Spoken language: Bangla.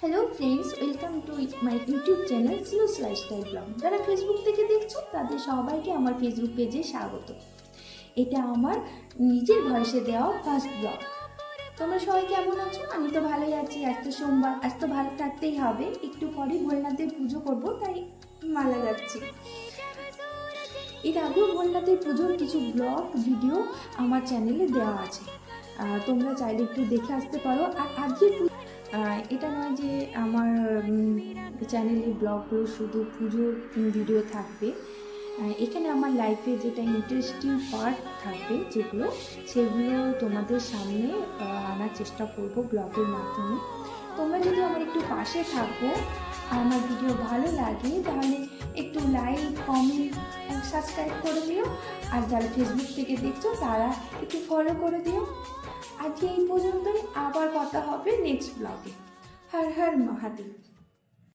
Hello friends welcome to my YouTube channel সিউস lifestyle blog যারা ফেসবুক থেকে দেখছ তাদের সবাইকে আমার ফেসবুক পেজে স্বাগত। এটা আমার নিজের ভয়েসে দেওয়া ফার্স্ট ব্লগ তোমরা সবাই কেমন আছো? আমি তো ভালোই আছি। আজ তো সোমবার আজ তো ভালো থাকতেই হবে। একটু পরেই ভোলনাথের পুজো করব তাই মালা যাচ্ছি এর আগেও ভোলনাথের পুজোর কিছু ব্লগ ভিডিও আমার চ্যানেলে দেওয়া আছে। তোমরা চাইলে একটু দেখে আসতে পারো। আর আহ, এটা নয় যে আমার চ্যানেলের ব্লগগুলো শুধু পুজোর ভিডিও থাকবে। এখানে আমার লাইফে যেটা ইন্টারেস্টিং পার্ট থাকবে যেগুলো, সেগুলো তোমাদের সামনে আনার চেষ্টা করব ব্লগের মাধ্যমে। তোমরা যদি আমার একটু পাশে থাকো, আমার ভিডিও ভালো লাগে, তাহলে একটু লাইক কমেন্ট সাবস্ক্রাইব করে দিও। আর যারা ফেসবুক থেকে দেখছ, তারা একটু ফলো করে দিও। আবার কথা হবে নেক্সট ব্লগে হর হর মহাদেব।